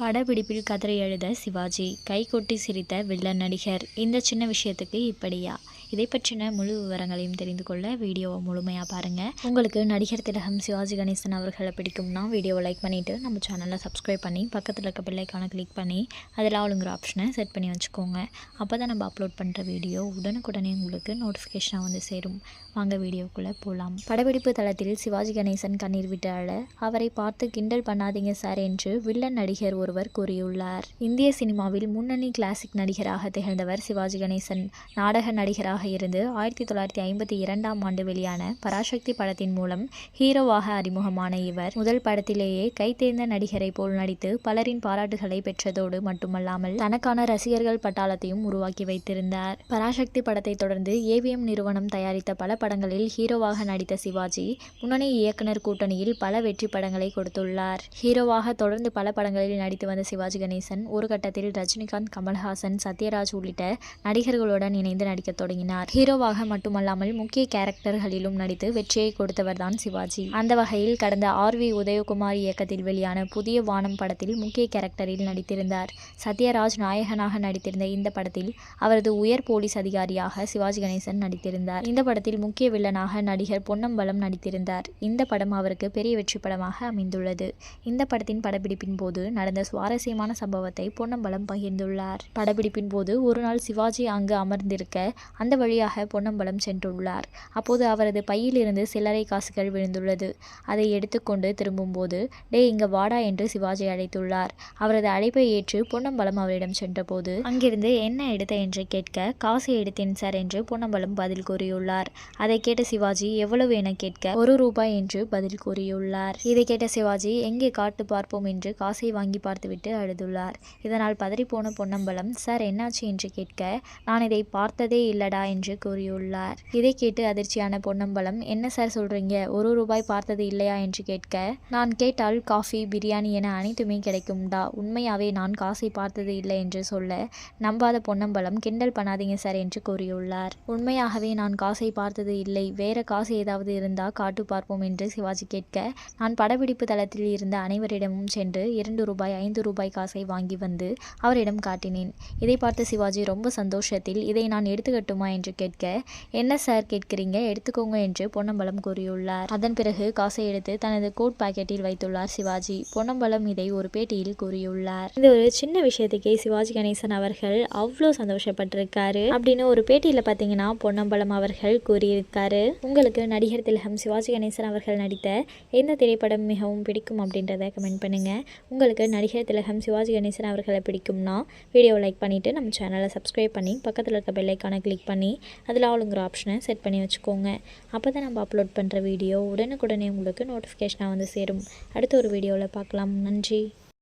படப்பிடிப்பில் கதறி எழுத சிவாஜி கைகொட்டி சிரித்த வில்லன் நடிகர். இந்த சின்ன விஷயத்துக்கு இப்படியா? இதை பற்றின முழு விவரங்களையும் தெரிந்து கொள்ள வீடியோவை முழுமையாக பாருங்கள் உங்களுக்கு நடிகர் திலகம் சிவாஜி கணேசன் அவர்களை பிடிக்கும்னா வீடியோவை லைக் பண்ணிவிட்டு நம்ம சேனலை சப்ஸ்கிரைப் பண்ணி பக்கத்தில் இருக்க பிள்ளைக்கான கிளிக் பண்ணி அதில் ஆளுங்கிற ஆப்ஷனை செட் பண்ணி வச்சுக்கோங்க. அப்போ தான் நம்ம அப்லோட் பண்ணுற வீடியோ உடனுக்குடனே உங்களுக்கு நோட்டிஃபிகேஷனாக வந்து சேரும். வாங்க வீடியோக்குள்ளே போகலாம் படப்பிடிப்பு தளத்தில் சிவாஜி கணேசன் கண்ணீர் விட்டு அழ அவரை பார்த்து கிண்டல் பண்ணாதீங்க சார் என்று வில்லன் நடிகர் ஒருவர் கூறியுள்ளார். இந்திய சினிமாவில் முன்னணி கிளாசிக் நடிகராக திகழ்ந்தவர் சிவாஜி கணேசன். நாடக நடிகராக இருந்து ஆயிரத்தி தொள்ளாயிரத்தி ஐம்பத்தி இரண்டாம் ஆண்டு வெளியான பராசக்தி படத்தின் மூலம் ஹீரோவாக அறிமுகமான இவர் முதல் படத்திலேயே கைத்தேர்ந்த நடிகரை போல் நடித்து பலரின் பாராட்டுகளை பெற்றதோடு மட்டுமல்லாமல் தனக்கான ரசிகர்கள் பட்டாளத்தையும் உருவாக்கி வைத்திருந்தார். பராசக்தி படத்தை தொடர்ந்து ஏவிஎம் நிறுவனம் தயாரித்த பல படங்களில் ஹீரோவாக நடித்த சிவாஜி முன்னணி இயக்குனர் கூட்டணியில் பல வெற்றி படங்களை கொடுத்துள்ளார். ஹீரோவாக தொடர்ந்து பல படங்களில் நடித்து வந்த சிவாஜி கணேசன் ஒரு கட்டத்தில் ரஜினிகாந்த் கமல்ஹாசன் சத்யராஜ் உள்ளிட்ட நடிகர்களுடன் இணைந்து நடிக்கத் தொடங்கினார். ஹீரோவாக மட்டுமல்லாமல் முக்கிய கேரக்டர்களிலும் நடித்து வெற்றியை கொடுத்தவர்தான் சிவாஜி. அந்த வகையில் கடந்த ஆர் வி உதயகுமார் இயக்கத்தில் வெளியான புதிய வானம் படத்தில் முக்கிய கேரக்டரில் நடித்திருந்தார். சத்யராஜ் நாயகனாக நடித்திருந்த இந்த படத்தில் அவரது உயர் போலீஸ் அதிகாரியாக சிவாஜி கணேசன் நடித்திருந்தார். இந்த படத்தில் முக்கிய வில்லனாக நடிகர் பொன்னம்பலம் நடித்திருந்தார். இந்த படம் அவருக்கு பெரிய வெற்றி படமாக அமைந்துள்ளது. இந்த படத்தின் படப்பிடிப்பின் போது நடந்த சுவாரஸ்யமான சம்பவத்தை பொன்னம்பலம் பகிர்ந்துள்ளார். படப்பிடிப்பின் போது ஒரு நாள் சிவாஜி அங்கு அமர்ந்திருக்க அந்த வழியாக பொன்னம்பலம் சென்றுள்ளார். அப்போது அவரது பையிலிருந்து சில்லறை காசுகள் விழுந்துள்ளது. அதை எடுத்துக்கொண்டு திரும்பும்போது டே இங்க வாடா என்று சிவாஜி அழைத்துள்ளார். அவரது அழைப்பை ஏற்று பொன்னம்பலம் அவரிடம் சென்றபோது அங்கிருந்து என்ன எடுத்த என்று கேட்க காசு எடுத்தேன் சார் என்று பொன்னம்பலம் பதில் கூறியுள்ளார். அதை கேட்ட சிவாஜி எவ்வளவு என கேட்க ஒரு ரூபாய் என்று பதில் கூறியுள்ளார். இதை கேட்ட சிவாஜி எங்கே காட்டு பார்ப்போம் என்று காசை வாங்கி பார்த்துவிட்டு அழுதுள்ளார். இதனால் பதறிப்போன பொன்னம்பலம் சார் என்னாச்சு என்று கேட்க நான் இதை பார்த்ததே இல்லடா என்று கூறியுள்ளார். இதை கேட்டு அதிர்ச்சியான பொன்னம்பலம் என்ன சார் சொல்றீங்க? ஒரு ரூபாய் பார்த்தது இல்லையா? என்று கேட்க நான் கேட்டால் காஃபி பிரியாணி என அனைத்துமே கிடைக்கும்டா. உண்மையாவே நான் காசை பார்த்தது இல்லை என்று சொல்ல நம்பாத பொன்னம்பலம் கிண்டல் பண்ணாதீங்க சார் என்று கூறியுள்ளார். உண்மையாகவே நான் காசை பார்த்தது இல்லை. வேற காசு ஏதாவது இருந்தா காட்டு பார்ப்போம் என்று சிவாஜி கேட்க நான் படப்பிடிப்பு தளத்தில் இருந்த அனைவரிடமும் சென்று இரண்டு ரூபாய் ஐந்து ரூபாய் காசை வாங்கி வந்து அவரிடம் காட்டினேன். இதை பார்த்த சிவாஜி ரொம்ப சந்தோஷத்தில் இதை நான் எடுத்துக்கட்டுமா என்று கேட்க என்ன சார் கேட்கிறீங்க? எடுத்துக்கோங்க என்று பொன்னம்பலம் கூறியுள்ளார். அதன் பிறகு காசை எடுத்து தனது கோட் பாக்கெட்டில் வைத்துள்ளார் சிவாஜி. பொன்னம்பலம் இதை ஒரு பேட்டியில் கூறியுள்ளார். இந்த ஒரு சின்ன விஷயத்துக்கே சிவாஜி கணேசன் அவர்கள் அவ்வளோ சந்தோஷப்பட்டிருக்காரு அப்படின்னு ஒரு பேட்டியில் பார்த்தீங்கன்னா பொன்னம்பலம் அவர்கள் கூறியிருக்காரு. உங்களுக்கு நடிகர் திலகம் சிவாஜி கணேசன் அவர்கள் நடித்த எந்த திரைப்படம் மிகவும் பிடிக்கும்? அப்படின்றத கமெண்ட் பண்ணுங்க. உங்களுக்கு நடிகர் திலகம் சிவாஜி கணேசன் அவர்களை பிடிக்கும்னா வீடியோவை லைக் பண்ணிவிட்டு நம்ம சேனலை சப்ஸ்கிரைப் பண்ணி பக்கத்தில் இருக்க பெல்லைக்கான கிளிக் பண்ணி அதில் ஆளுங்கிற ஆப்ஷனை செட் பண்ணி வச்சுக்கோங்க. அப்போ தான் நம்ம அப்லோட் பண்ணுற வீடியோ உடனுக்குடனே உங்களுக்கு நோட்டிஃபிகேஷனாக வந்து சேரும். அடுத்த ஒரு வீடியோவில் பார்க்கலாம். நன்றி.